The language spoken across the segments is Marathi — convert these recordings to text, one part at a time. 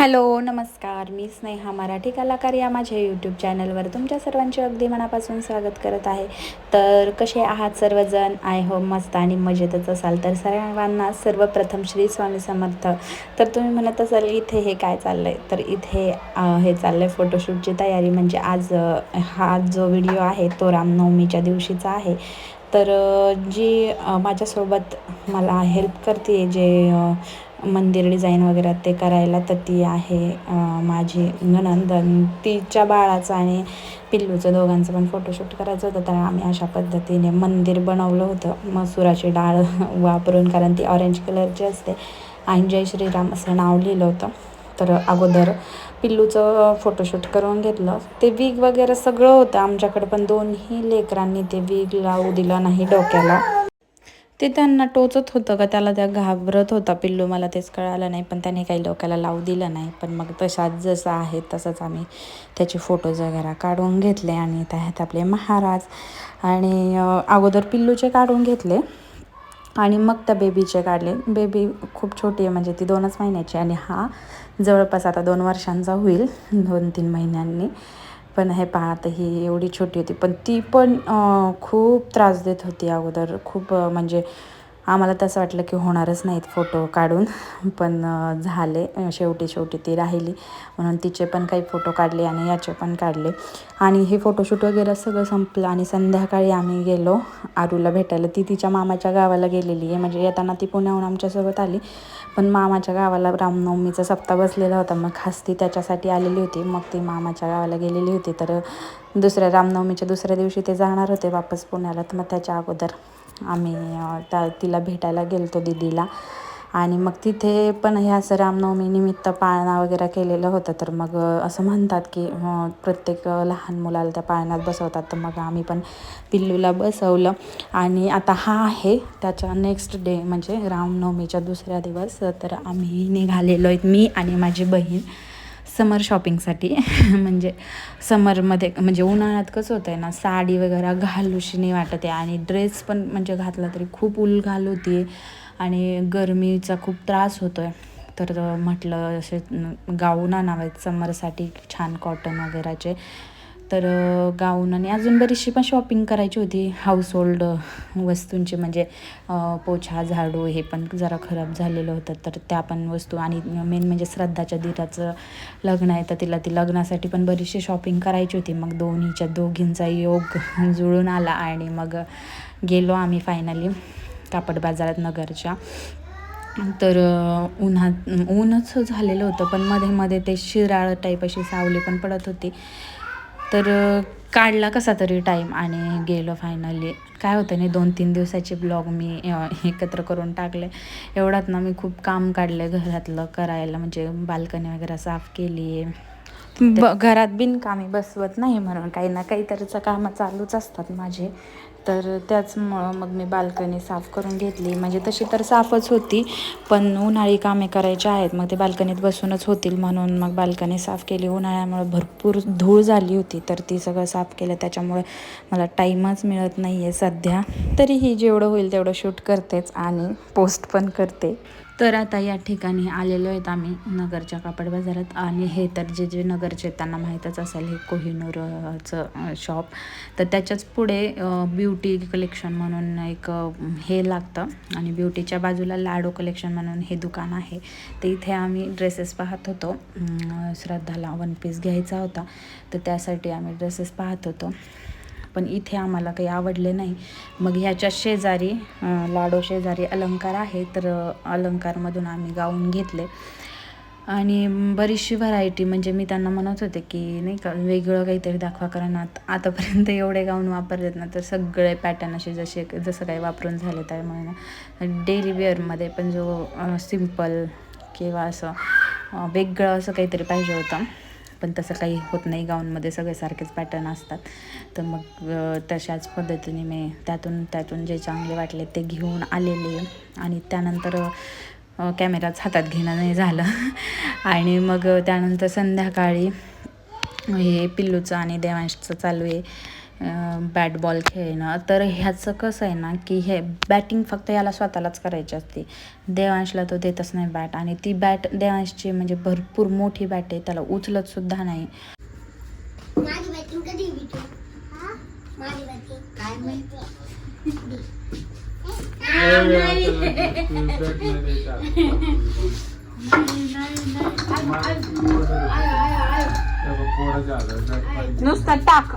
हॅलो नमस्कार. मी स्नेहा मराठी कलाकार या माझ्या यूट्यूब चॅनलवर तुमच्या सर्वांचे अगदी मनापासून स्वागत करत आहे. तर कसे आहात सर्वजण? आय हो मस्त आणि मजेतच असाल. तर सर्वांना सर्वप्रथम श्री स्वामी समर्थ. तर तुम्ही म्हणत असाल इथे हे काय चाललं आहे तर इथे हे चाललं आहे फोटोशूटची तयारी. म्हणजे आज हा जो व्हिडिओ आहे तो रामनवमीच्या दिवशीचा आहे. तर जी माझ्यासोबत मला हेल्प करते जे मंदिर डिझाईन वगैरे ते करायला तर ती आहे माझी नणंद तिच्या बाळाचं आणि पिल्लूचं दोघांचं पण फोटोशूट करायचं होतं. तर आम्ही अशा पद्धतीने मंदिर बनवलं होतं. मसुराची डाळ वापरून कारण ती ऑरेंज कलरची असते. आणि जय श्रीराम असं नाव लिहिलं होतं. तर अगोदर पिल्लूचं फोटोशूट करून घेतलं. ते वीग वगैरे सगळं होतं. आमच्याकडे पण दोन्ही लेकरांनी ते वीग लावू दिलं नाही डोक्याला. ते त्यांना टोचत होतं का? त्याला त्या घाबरत होता. पिल्लू मला तेच कळालं नाही पण त्याने काही लोकाला लावू दिलं नाही. पण मग तशाच जसं आहे तसंच आम्ही त्याचे फोटोज वगैरे काढून घेतले आणि त्यात आपले महाराज. आणि अगोदर पिल्लूचे काढून घेतले आणि मग त्या बेबीचे काढले. बेबी खूप छोटी आहे म्हणजे ती दोनच महिन्याची आणि हा जवळपास आता दोन वर्षांचा होईल दोन तीन महिन्यांनी. पण हे पहा आता ही एवढी छोटी होती. पण ती पण खूप त्रास देत होती अगोदर. खूप म्हणजे आम्हाला तसं वाटलं की होणारच नाहीत फोटो काढून पण झाले. शेवटी शेवटी ती राहिली. म्हणून तिचे पण काही फोटो काढले आणि याचे पण काढले. आणि हे फोटोशूट वगैरे सगळं संपलं आणि संध्याकाळी आम्ही गेलो आरूला भेटायला. ती तिच्या मामाच्या गावाला गेलेली आहे. म्हणजे येताना ती पुण्याहून आमच्यासोबत आली. पण मामाच्या गावाला रामनवमीचा सप्ताह बसलेला होता. मग खास ती त्याच्यासाठी आलेली होती. मग ती मामाच्या गावाला गेलेली होती. तर दुसऱ्या रामनवमीच्या दुसऱ्या दिवशी ते जाणार होते वापस पुण्याला. तर मग त्याच्या अगोदर आम्ही त्या तिला भेटायला गेलतो दिदीला. आणि मग तिथे पण ह्या असं रामनवमीनिमित्त पाळणा वगैरे केलेलं होतं. तर मग असं म्हणतात की प्रत्येक लहान मुलाला त्या पाळण्यात बसवतात. तर मग आम्ही पण पिल्लूला बसवलं. आणि आता हा आहे त्याच्या नेक्स्ट डे म्हणजे रामनवमीच्या दुसऱ्या दिवस. तर आम्ही निघालेलो आहेत मी आणि माझी बहीण. समर शॉपिंगसाठी म्हणजे समरमध्ये म्हणजे उन्हाळ्यात कसं होतं आहे ना साडी वगैरे घालूशी नाही वाटत आहे. आणि ड्रेस पण म्हणजे घातला तरी खूप उल घाल होती. आणि गरमीचा खूप त्रास होतो आहे तर म्हटलं असे गाऊन आणावेत समरसाठी छान कॉटन वगैरेचे. तर गाऊन आणि अजून बरीचशी पण शॉपिंग करायची होती. हाऊसहोल्ड वस्तूंची म्हणजे पोछा झाडू हे पण जरा खराब झालेलं होतं. तर त्या पण वस्तू आणि मेन म्हणजे श्रद्धाच्या दिराचं लग्न आहे तर तिला ती लग्नासाठी पण बरीचशी शॉपिंग करायची होती. मग दोन्हीच्या दोघींचा योग जुळून आला आणि मग गेलो आम्ही फायनली कापड बाजारात नगरच्या. तर उन्हात ऊनच झालेलं होतं पण मध्ये मध्ये ते शिराळ टाईप अशी सावली पण पडत होती. तर काढला कसा तरी टाईम आणि गेलो फायनली काय होतं नाही दोन तीन दिवसाचे ब्लॉग मी एकत्र करून टाकले. एवढ्यात ना मी खूप काम काढले घरातलं करायला. म्हणजे बाल्कनी वगैरे साफ केली. ब घरात बिनकामी बसवत नाही म्हणून काही ना काहीतरीचं कामं चालूच असतात माझे. तर त्याचमुळं मग मी बाल्कनी साफ करून घेतली. म्हणजे तशी तर साफच होती पण उन्हाळी कामे करायची आहेत. मग ते बाल्कनीत बसूनच होतील म्हणून मग बाल्कनी साफ केली. उन्हाळ्यामुळे भरपूर धूळ झाली होती तर ती सगळं साफ केलं. त्याच्यामुळे मला टाईमच मिळत नाही आहे सध्या. तरीही जेवढं होईल तेवढं शूट करतेच आणि पोस्ट पण करते. तर आता या ठिकाणी आलेलो आहेत आम्ही नगरच्या कापड बाजारात. आणि हे तर जे जे नगरचे त्यांना माहीतच असेल हे कोहिनूरचं शॉप तर त्याच्याच पुढे ब्युटी कलेक्शन म्हणून एक हे लागतं. आणि ब्युटीच्या बाजूला लाडो कलेक्शन म्हणून हे दुकान आहे. तर इथे आम्ही ड्रेसेस पाहत होतो. श्रद्धाला वन पीस घ्यायचा होता. तर त्यासाठी आम्ही ड्रेसेस पाहत होतो. पण इथे आम्हाला काही आवडले नाही. मग ह्याच्या शेजारी लाडो शेजारी अलंकार आहे तर अलंकारमधून आम्ही गाऊन घेतले. आणि बरीचशी व्हरायटी म्हणजे मी त्यांना म्हणत होते की नाही का वेगळं काहीतरी दाखवा कारण आत आतापर्यंत एवढे गाऊन वापरलेत ना तर सगळे पॅटर्न असे जसे जसं काही वापरून झाले त्यामुळे डेली वेअरमध्ये पण जो सिंपल किंवा असं वेगळं असं काहीतरी पाहिजे होतं. पण तसं काही होत नाही. गाऊनमध्ये सगळे सारखेच पॅटर्न असतात. तर मग तशाच पद्धतीने मी त्यातून त्यातून जे चांगले वाटले ते घेऊन आलेले. आणि त्यानंतर कॅमेराच हातात घेणं नाही झालं. आणि मग त्यानंतर संध्याकाळी हे पिल्लूचं आणि देवांशचं चालू आहे. बॅट बॉल खेळणं. तर ह्याचं कसं आहे ना की हे बॅटिंग फक्त याला स्वतःलाच करायची असते. देवांशला तो देतच नाही बॅट आणि ती बॅट देवांशची म्हणजे भरपूर मोठी बॅट आहे त्याला उचलत सुद्धा नाही. हा? नुसतं टाक.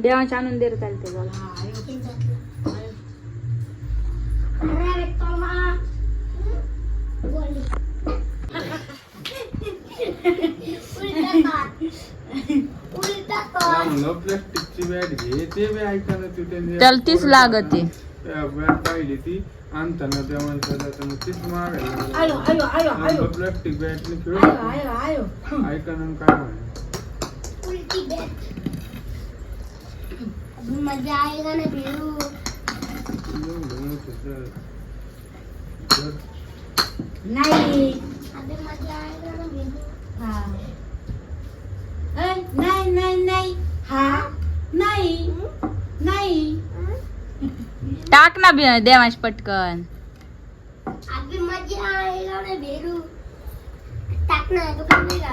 देवाच्या आणून देर चालते बघा प्लास्टिकची घे ते बी ऐकायला तिथे त्याला तीच लागते. बॅग पाहिली ती आणताना त्या माणसाला मग तीच मागायला प्लास्टिक बॅगने खेळ काय मजा आएगा ना भिड़ू? नाही। अभी मजा आएगा ना भिड़ू। हा। नाही नाही नाही। हा? नाही। नाही। टाक ना बी- देवांश पटकन। अभी मजा आएगा ना भिड़ू। टाकना है तो कर देगा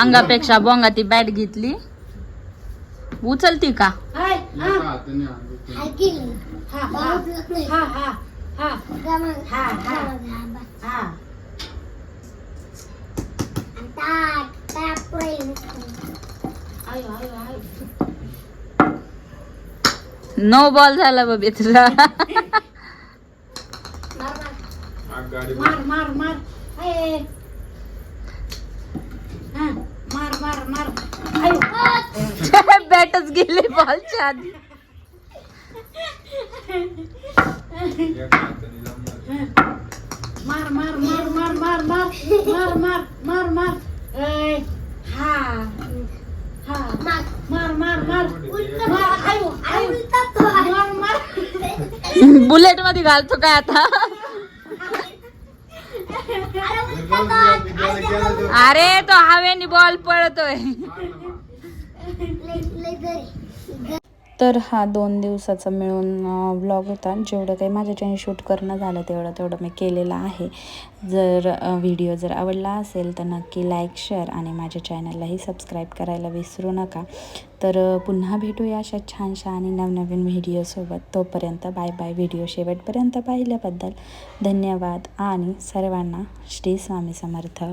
अंगापेक्षा बोंगा ती बॅट घेतली. उचलती का? नो बॉल झाला बाबी तुला गाडी मार मार मार. हा, मार मार मार आयो गेली हाताने जमणार. मार मार मार मार मार मार मार मार मार मार हा हा मार मार मार मार मार आयो आयो तो. मार मार बुलेट मध्ये घालतो काय आता अरे तो हवेनी बॉल पळतोय तर हा दोन दिवसाचा मिळून व्लॉग होता. जेवढं काही माझ्याच्याने शूट करणं झालं तेवढं तेवढं मी केलेलं आहे. जर व्हिडिओ जर आवडला असेल तर नक्की लाईक शेअर आणि माझ्या चॅनललाही सबस्क्राईब करायला विसरू नका. तर पुन्हा भेटूया अशा छानशा आणि नवनवीन व्हिडिओसोबत तोपर्यंत बाय बाय व्हिडिओ शेवटपर्यंत पाहिल्याबद्दल धन्यवाद आणि सर्वांना श्री स्वामी समर्थ.